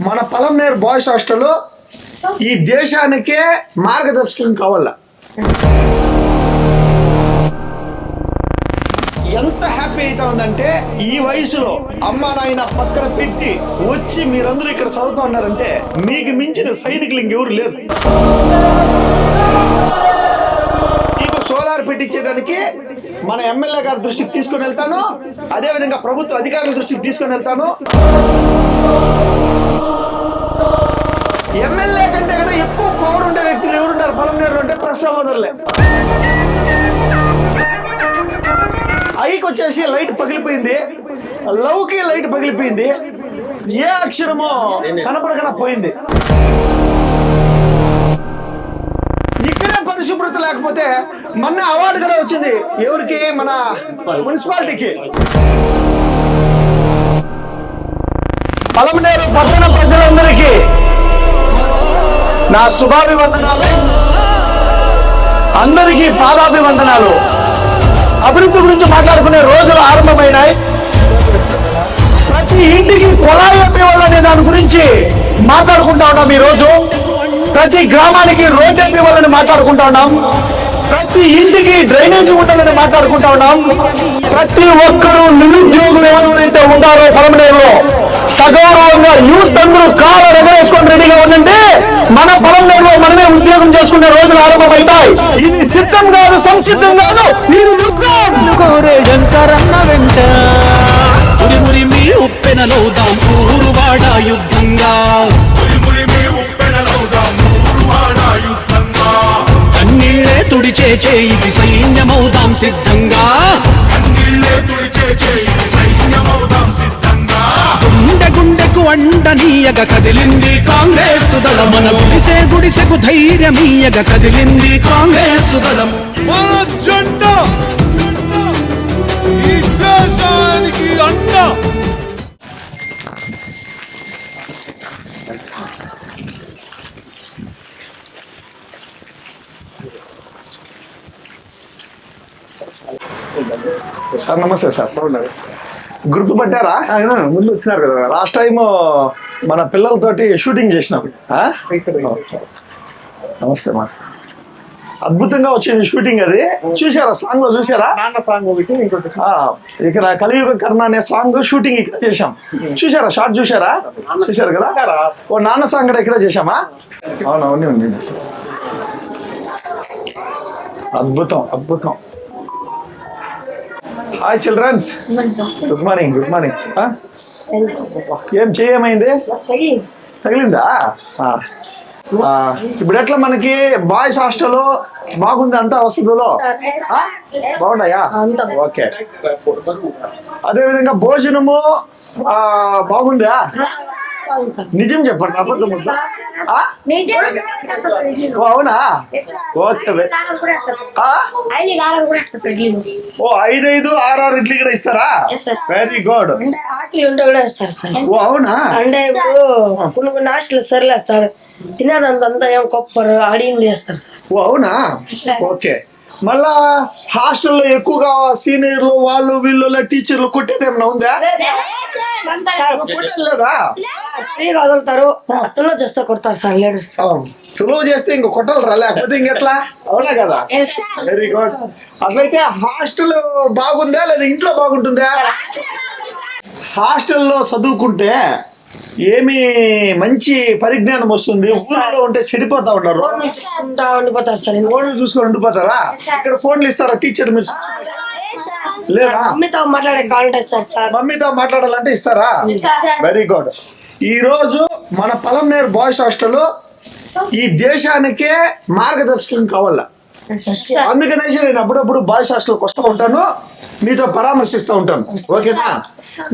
మన Palamaner boys hostel ఈ దేశానికే మార్గదర్శకం కావాల. ఎంత హ్యాపీ అయితే ఉందంటే ఈ వయసులో అమ్మ నాయన పక్కన పెట్టి వచ్చి మీరందరూ ఇక్కడ చదువుతా ఉన్నారంటే మీకు మించిన సైనికులు ఇంకెవరు లేరు మీకు సోలార్ పెట్టించేదానికి మన ఎమ్మెల్యే గారి దృష్టికి తీసుకొని వెళ్తాను. అదే విధంగా ప్రభుత్వ అధికారుల దృష్టికి తీసుకొని వెళ్తాను. ఎమ్మెల్యే కంటే కూడా ఎక్కువ పవర్ ఉండే వ్యక్తులు ఎవరున్నారు పొలం నేరు అంటే ప్రసవోదరులే ఐకి వచ్చేసి లైట్ పగిలిపోయింది. లవ్కి లైట్ పగిలిపోయింది. ఏ అక్షరమో కనపడకన పోయింది. లేకపోతే మొన్న అవార్డు కూడా వచ్చింది. ఎవరికి? మన మున్సిపాలిటీకి. పలమనేరు పట్టణ ప్రజలందరికీ నా శుభాభివందనాలు. అందరికీ పాదాభివందనాలు. అభివృద్ధి గురించి మాట్లాడుకునే రోజులు ఆరంభమైనాయి. ప్రతి ఇంటికి కొలాయి అనే దాని గురించి మాట్లాడుకుంటా ఉన్నాం ఈరోజు. రోజు ప్రతి గ్రామానికి రోడ్డు అమ్మేవాళ్ళని మాట్లాడుకుంటా ఉన్నాం. ప్రతి ఇంటికి డ్రైనేజ్ ఉండాలని మాట్లాడుకుంటా ఉన్నాం. ప్రతి ఒక్కరూ నిరుద్యోగులు ఎవరైతే ఉన్నారో పొలంనేరులో సగౌరవంగా యూత్ అందరూ కాల ఎగరేసుకొని రెడీగా ఉందంటే మన పొలంనేరులో మనమే ఉద్యోగం చేసుకునే రోజులు ఆరంభమవుతాయి. ఇది సిద్ధం కాదు సంసిద్ధం కాదు. ఇది యుద్ధం. కోరే శంకరన్న వెంట. ఉరిమురి మీ ఉప్పెనలోదాం ఊరువాడ యుద్ధంగా. తుడిచే చేయికి సైన్యమౌదాం సిద్ధంగా. గుండె గుండెకు అండనీయగ కదిలింది కాంగ్రెస్ దళం మన గుడిసె గుడిసెకు ధైర్యమీయగ కదిలింది కాంగ్రెస్ దళము సార్ నమస్తే సార్. గుర్తుపట్టారా? ముందు వచ్చినారు కదా. లాస్ట్ టైం మన పిల్లలతోటి షూటింగ్ చేసినాం? నమస్తే. మా. అద్భుతంగా వచ్చింది షూటింగ్ అది. చూసారా సాంగ్లో చూసారా ఇక్కడ కలియుగ కర్ణ అనే సాంగ్ షూటింగ్ ఇక్కడ చేశాం. చూసారా షార్ట్ చూసారా చూసారు కదా? ఓ నాన్న సాంగ్ కూడా ఇక్కడ చేశామా? అవును ఉంది ఉంది అద్భుతం అద్భుతం. Hi childrens good morning good morning ఏం చేయమైంది? తగిలిందా? ఇప్పుడు ఎట్లా మనకి బాయ్స్ హాస్టల్లో బాగుంది అంతా వసతులో? బాగున్నాయా? ఓకే. అదే విధంగా భోజనము బాగుందా? నిజం చెప్పండి అబద్ధం అవునా? ఓ ఐదు ఐదు ఆరు ఆరు ఇడ్లీ కూడా ఇస్తారా. వెరీ గుడ్ కూడా వేస్తారు సార్. ఓ అవునా? అంటే ఇప్పుడు కొన్ని కొన్ని హాస్టల్ సర్లే సార్ తినేదంతా ఏం కొప్పరు అడిగింది చేస్తారు సార్. ఓ అవునా? ఓకే. మళ్ళా హాస్టల్లో ఎక్కువగా సీనియర్లు వాళ్ళు వీళ్ళు టీచర్లు కొట్టేది ఏమైనా ఉందా? సార్ కొట్టేది లేదా? ఫ్రీగా వదులుతారు అతను చేస్తే కొడతారు సార్ లేడీస్. తులువు చేస్తే ఇంక కొట్టలరా? లేకపోతే ఇంకెట్లా అవునా కదా? వెరీ గుడ్ అట్లయితే హాస్టల్ బాగుందా లేదా? ఇంట్లో బాగుంటుందా? హాస్టల్లో చదువుకుంటే ఏమి మంచి పరిజ్ఞానం వస్తుంది. ఊళ్ళో ఉంటే చెడిపోతా ఉన్నారు. ఉంటా ఉండిపోతారు సార్ ఫోన్లు చూసుకొని ఉండిపోతారా? ఇక్కడ ఫోన్లు ఇస్తారా? టీచర్ మీరు లేదా? మమ్మీతో మాట్లాడే కాంటాక్ట్ సార్ సార్. మమ్మీతో మాట్లాడాలంటే ఇస్తారా? వెరీ గుడ్ ఈ రోజు మన పలంనేరు బాయ్స్ హాస్టల్ ఈ దేశానికే మార్గదర్శకం కావాల? అందుకనేసి నేను అప్పుడప్పుడు బాయ్స్ హాస్టల్కి వస్తూ ఉంటాను. మీతో పరామర్శిస్తూ ఉంటాను. ఓకేనా?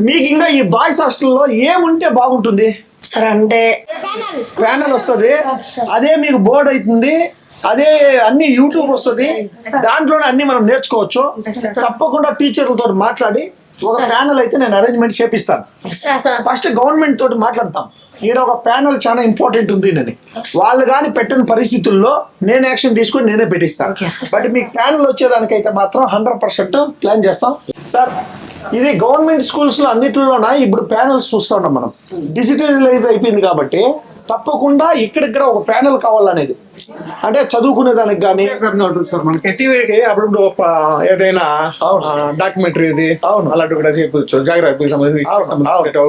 మీకు ఇంకా ఈ బాయ్స్ హాస్టల్లో ఏముంటే బాగుంటుంది? సార్ అంటే ప్యానల్ వస్తుంది. అదే మీకు బోర్డ్ అవుతుంది. అదే అన్ని యూట్యూబ్ వస్తుంది. దాంట్లోనే అన్ని మనం నేర్చుకోవచ్చు. తప్పకుండా టీచర్లతో మాట్లాడి ఒక ప్యానల్ అయితే నేను అరేంజ్మెంట్ చేపిస్తాను. ఫస్ట్ గవర్నమెంట్ తోటి మాట్లాడతాం. ఈడ ఒక ప్యానల్ చాలా ఇంపార్టెంట్ ఉంది అని వాళ్ళు కానీ పెట్టని పరిస్థితుల్లో నేను యాక్షన్ తీసుకొని నేనే పెట్టిస్తాను. బట్ మీకు ప్యానల్ వచ్చేదానికైతే మాత్రం హండ్రెడ్ పర్సెంట్ ప్లాన్ చేస్తాం. సార్ ఇది గవర్నమెంట్ స్కూల్స్లో అన్నిటిలోన? ఇప్పుడు ప్యానల్స్ చూస్తా ఉన్నాం మనం. డిజిటలైజ్ అయిపోయింది కాబట్టి తప్పకుండా ఇక్కడిక్కడ ఒక ప్యానల్ కావాలనేది. అంటే చదువుకునే దానికి కానీ రకంగా ఉంటుంది సార్ మనకి. టీవీకి అప్పుడు ఏదైనా డాక్యుమెంటరీ ఇది అవును. అలాంటివి కూడా చేయించు జాగ్రత్తకి సంబంధించి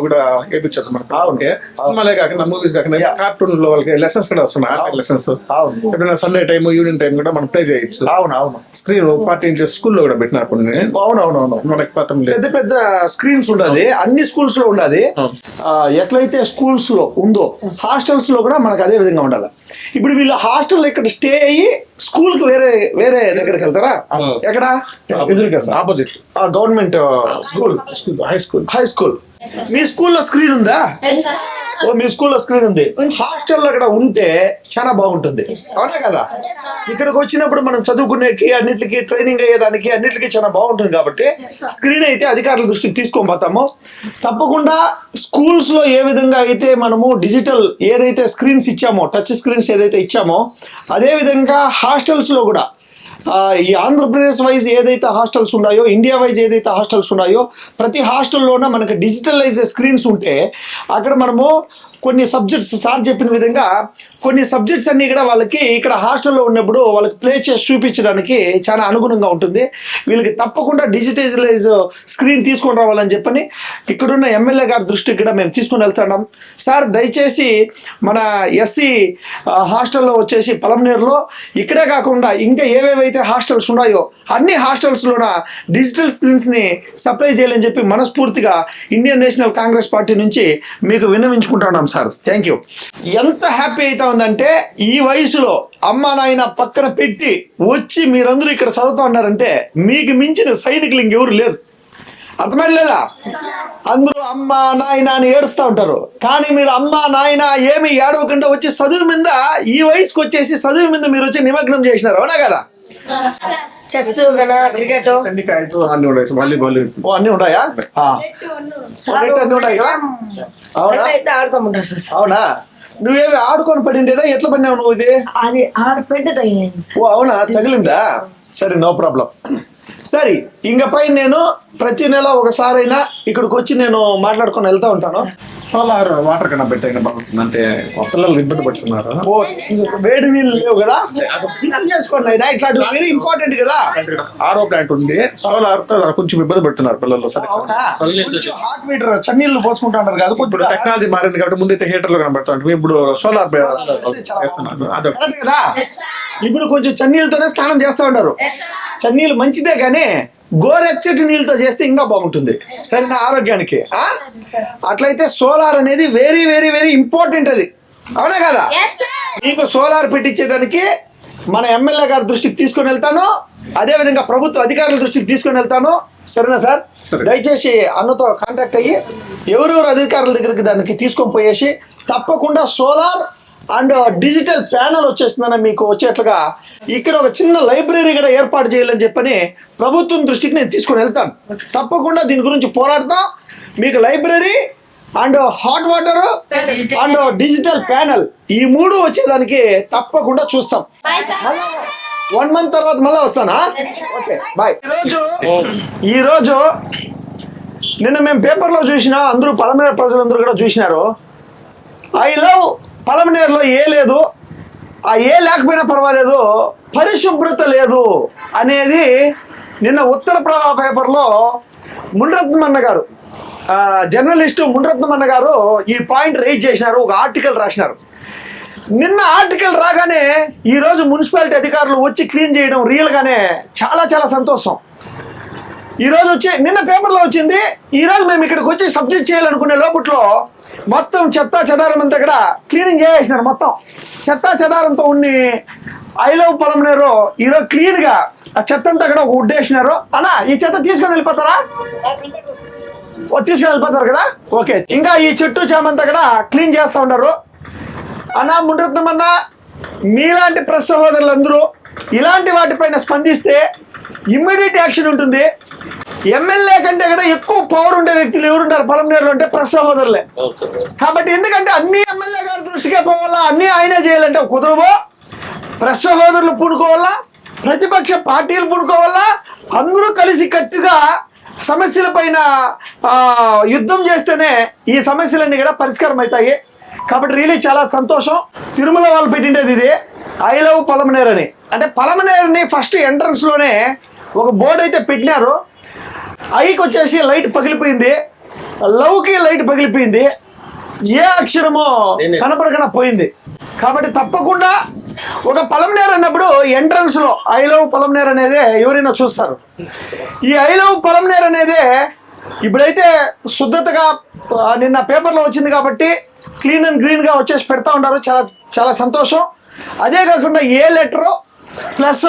కూడా చేయించవచ్చు మనకి. అవును. సినిమాలే కాకుండా మూవీస్ కాకుండా. కార్టూన్లో వాళ్ళకి లెసన్స్ కూడా వస్తున్నాయి లెసన్స్ అవును. ఎప్పుడైనా సండే టైం ఈవినింగ్ టైం కూడా మనం ప్లే చేయొచ్చు. అవును అవును. స్క్రీన్ ఫార్టీ ఇంచెస్ స్కూల్లో కూడా పెట్టినారు కొన్ని. అవును అవును అవును మనకి పెద్ద పెద్ద స్క్రీన్స్ ఉండాలి. అన్ని స్కూల్స్లో ఉండాలి. ఎట్లయితే స్కూల్స్లో ఉందో హాస్టల్స్లో కూడా మనకు అదే విధంగా ఉండాలి. ఇప్పుడు వీళ్ళు హాస్టల్ ఇక్కడ స్టే అయ్యి స్కూల్కి వేరే వేరే దగ్గరికి వెళ్తారా. ఎక్కడ? ఎదురుగా opposite government school. High school. High school. మీ స్కూల్లో స్క్రీన్ ఉందా? ఓ మీ స్కూల్లో స్క్రీన్ ఉంది. హాస్టల్లో అక్కడ ఉంటే చాలా బాగుంటుంది. అవునా కదా? ఇక్కడికి వచ్చినప్పుడు మనం చదువుకునేకి అన్నిటికీ ట్రైనింగ్ అయ్యేదానికి అన్నిటికీ చాలా బాగుంటుంది కాబట్టి స్క్రీన్ అయితే అధికారుల దృష్టికి తీసుకొని పోతాము. తప్పకుండా స్కూల్స్లో ఏ విధంగా అయితే మనము డిజిటల్ ఏదైతే స్క్రీన్స్ ఇచ్చామో టచ్ స్క్రీన్స్ ఏదైతే ఇచ్చామో అదే విధంగా హాస్టల్స్లో కూడా ఈ ఆంధ్రప్రదేశ్ వైజ్ ఏదైతే హాస్టల్స్ ఉన్నాయో ఇండియా వైజ్ ఏదైతే హాస్టల్స్ ఉన్నాయో ప్రతి హాస్టల్లోన మనకి డిజిటలైజ్ స్క్రీన్స్ ఉంటే అక్కడ మనము కొన్ని సబ్జెక్ట్స్ సార్ చెప్పిన విధంగా కొన్ని సబ్జెక్ట్స్ అన్నీ కూడా వాళ్ళకి ఇక్కడ హాస్టల్లో ఉన్నప్పుడు వాళ్ళకి ప్లే చేసి చూపించడానికి చాలా అనుగుణంగా ఉంటుంది. వీళ్ళకి తప్పకుండా డిజిటలైజ్ స్క్రీన్ తీసుకొని రావాలని చెప్పని ఇక్కడున్న ఎమ్మెల్యే గారి దృష్టికి కూడా మేము తీసుకుని వెళ్తున్నాం. సార్ దయచేసి మన ఎస్సీ హాస్టల్లో వచ్చేసి పలంనేరులో ఇక్కడే కాకుండా ఇంకా ఏవేవైతే హాస్టల్స్ ఉన్నాయో అన్ని హాస్టల్స్లోన డిజిటల్ స్క్రీన్స్ని సప్లై చేయాలని చెప్పి మనస్ఫూర్తిగా ఇండియన్ నేషనల్ కాంగ్రెస్ పార్టీ నుంచి మీకు విన్నవించుకుంటున్నాం సార్. థ్యాంక్ యూ ఎంత హ్యాపీ అవుతా ఉందంటే ఈ వయసులో అమ్మ నాయన పక్కన పెట్టి వచ్చి మీరందరూ ఇక్కడ చదువుతా ఉన్నారంటే మీకు మించిన సైనికులు ఇంకెవరు లేరు. అర్థమైంది లేదా? అందరూ అమ్మ నాయన అని ఏడుస్తూ ఉంటారు. కానీ మీరు అమ్మ నాయన ఏమి ఏడవకుండా వచ్చి చదువు మీద ఈ వయసుకి వచ్చేసి చదువు మీద మీరు వచ్చి నిమగ్నం చేసినారు. అవునా కదా? చెస్ క్రికెట్ అన్ని ఉన్నాయి. వాలీబాల్ ఓ అన్నీ ఉన్నాయి. కదా అవునా? ఆడుకోమంటారు అవునా? నువ్వేమి ఆడుకొని పడిందేదా ఎట్లా పడినావు నువ్వు ఇది? అది తగిలింది ఓ అవునా? తగిలిందా? సరే నో ప్రాబ్లం. సరే ఇంకపై నేను ప్రతి నెల ఒకసారైనా ఇక్కడికి వచ్చి నేను మాట్లాడుకొని వెళ్తా ఉంటాను. సోలార్ వాటర్ కన్నా పెట్టైనా బాగుంటుంది అంటే పిల్లలు ఇబ్బంది పడుతున్నారు వేడి నీళ్ళు లేవు కదా? చేసుకోండి అయినా ఇట్లాంటి వెరీ ఇంపార్టెంట్ కదా. ఆరో ప్లాంట్ ఉంది సోలార్తో కొంచెం ఇబ్బంది పడుతున్నారు పిల్లలు సరే కొంచెం హాట్ మీటర్ చన్నీళ్ళు పోసుకుంటారు కదా ఇప్పుడు కొద్దిగా. టెక్నాలజీ మారింది కాబట్టి ముందైతే హీటర్లు కనబడుతుంది ఇప్పుడు సోలార్ చేస్తున్నారు. అదొక కరెక్ట్ కదా? ఇప్పుడు కొంచెం చన్నీళ్ళతోనే స్నానం చేస్తా ఉంటారు చన్నీళ్ళు మంచిదే కానీ గోరెచ్చటి నీళ్ళతో చేస్తే ఇంకా బాగుంటుంది. సరే నా ఆరోగ్యానికి? అట్లయితే సోలార్ అనేది వెరీ వెరీ వెరీ ఇంపార్టెంట్ అది. అవునా కదా? మీకు సోలార్ పెట్టించేదానికి మన ఎమ్మెల్యే గారి దృష్టికి తీసుకొని వెళ్తాను. అదే విధంగా ప్రభుత్వ అధికారుల దృష్టికి తీసుకొని వెళ్తాను. సరేనా సార్? సరే. దయచేసి అన్నతో కాంటాక్ట్ అయ్యి ఎవరెవరు అధికారుల దగ్గరికి దానికి తీసుకొని పోయేసి తప్పకుండా సోలార్ అండ్ డిజిటల్ ప్యానల్ వచ్చేస్తుందని మీకు వచ్చేట్లుగా ఇక్కడ ఒక చిన్న లైబ్రరీ కూడా ఏర్పాటు చేయాలని చెప్పని ప్రభుత్వం దృష్టికి నేను తీసుకొని వెళ్తాను. తప్పకుండా దీని గురించి పోరాడతాం. మీకు library and hot water and digital panel ఈ మూడు వచ్చేదానికి తప్పకుండా చూస్తాం. వన్ మంత్ తర్వాత మళ్ళీ వస్తానా? ఓకే బాయ్ ఈరోజు ఈరోజు నిన్న మేము పేపర్లో చూసిన అందరూ పలమనేరు ప్రజలందరూ కూడా చూసినారు. ఐ లవ్ పలమనేరులో ఏ లేదు ఆ ఏ లేకపోయినా పర్వాలేదు పరిశుభ్రత లేదు అనేది నిన్న ఉత్తర ప్రభా పేపర్లో మునరత్నమన్న గారు జర్నలిస్టు మునరత్నమన్న గారు ఈ పాయింట్ రైజ్ చేసినారు ఒక ఆర్టికల్ రాసినారు. నిన్న ఆర్టికల్ రాగానే ఈ రోజు మున్సిపాలిటీ అధికారులు వచ్చి క్లీన్ చేయడం రియల్గానే చాలా చాలా సంతోషం. ఈరోజు వచ్చి నిన్న పేపర్లో వచ్చింది ఈ రోజు మేము ఇక్కడికి వచ్చి సబ్జెక్ట్ చేయాలనుకునే లోపట్లో మొత్తం చెత్త చెదారం అంతా కూడా క్లీనింగ్ చేసేసినారు మొత్తం. చెత్త చెదారంతో ఉన్ని ఐలవ్ లవ్ పొలంనేరు ఈరోజు క్లీన్గా ఆ చెత్త అంతా కూడా ఒక ఉడ్డేసినారు. అలా ఈ చెత్త తీసుకొని వెళ్ళిపోతారా? తీసుకొని వెళ్ళిపోతారు కదా? ఓకే. ఇంకా ఈ చెట్టు చేమంతా కూడా క్లీన్ చేస్తూ ఉన్నారు. అన్నా ముండ్రత్నం అన్నా మీలాంటి ప్రెస్ సహోదరులందరూ ఇలాంటి వాటిపైన స్పందిస్తే ఇమ్మీడియట్ యాక్షన్ ఉంటుంది. ఎమ్మెల్యే కంటే కూడా ఎక్కువ పవర్ ఉండే వ్యక్తులు ఎవరుంటారు? పొలంనేరులో అంటే ప్రెస్ సహోదరులే కాబట్టి ఎందుకంటే అన్ని ఎమ్మెల్యే గారి దృష్టికే పోవాలా? అన్ని ఆయనే చేయాలంటే కుదరవో ప్రెస్ సహోదరులు పూనుకోవాలా? ప్రతిపక్ష పార్టీలు పూనుకోవాలా? అందరూ కలిసి కట్టుగా సమస్యల పైన యుద్ధం చేస్తేనే ఈ సమస్యలన్నీ కూడా పరిష్కారం అవుతాయి. కాబట్టి రియలీ చాలా సంతోషం. తిరుమల వాళ్ళు పెట్టిండేది ఇది. ఐ లవ్ పలమనేర్ అని. అంటే పలమనేరుని ఫస్ట్ ఎంట్రన్స్లోనే ఒక బోర్డు అయితే పెట్టినారు. ఐకి వచ్చేసి లైట్ పగిలిపోయింది. లవ్కి లైట్ పగిలిపోయింది. ఏ అక్షరమో కనపడకుండా పోయింది. కాబట్టి తప్పకుండా ఒక పొలంనేర్ అన్నప్పుడు ఎంట్రన్స్లో ఐ లవ్ పొలంనేర్ అనేది ఎవరైనా చూస్తారు. ఈ ఐ లవ్ పొలంనేర్ అనేది ఇప్పుడైతే శుద్ధతగా నిన్న పేపర్లో వచ్చింది కాబట్టి క్లీన్ అండ్ గ్రీన్గా వచ్చేసి పెడతా ఉన్నారు. చాలా చాలా సంతోషం. అదే కాకుండా ఏ లెటరు ప్లస్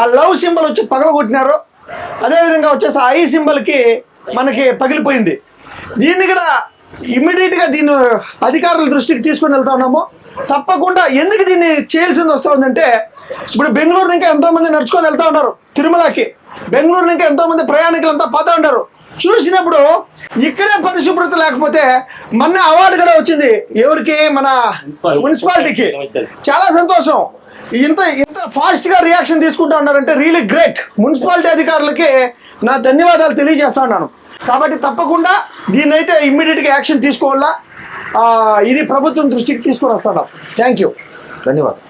ఆ లవ్ సింబల్ వచ్చి పగలగొట్టినారు. అదేవిధంగా వచ్చేసి ఐ సింబల్కి మనకి పగిలిపోయింది. దీన్ని కూడా ఇమ్మీడియట్గా దీన్ని అధికారుల దృష్టికి తీసుకొని వెళ్తా ఉన్నాము. తప్పకుండా ఎందుకు దీన్ని చేయాల్సింది వస్తూ ఉందంటే ఇప్పుడు బెంగళూరు నుంచి ఎంతోమంది నడుచుకొని వెళ్తా ఉన్నారు తిరుమలకి. బెంగళూరు నుంచి ఎంతోమంది ప్రయాణికులంతా ప్రయాణికులు అంతా ఉంటారు చూసినప్పుడు ఇక్కడే పరిశుభ్రత లేకపోతే మొన్న అవార్డు కూడా వచ్చింది ఎవరికి? మన మున్సిపాలిటీకి. చాలా సంతోషం. ఇంత ఇంత ఫాస్ట్గా రియాక్షన్ తీసుకుంటా ఉన్నారంటే రియలీ గ్రేట్ మున్సిపాలిటీ అధికారులకి నా ధన్యవాదాలు తెలియజేస్తా ఉన్నాను. కాబట్టి తప్పకుండా దీన్ని అయితే ఇమ్మీడియట్గా యాక్షన్ తీసుకోవాలా? ఇది ప్రభుత్వం దృష్టికి తీసుకొని వస్తాను. థ్యాంక్ యూ ధన్యవాదాలు.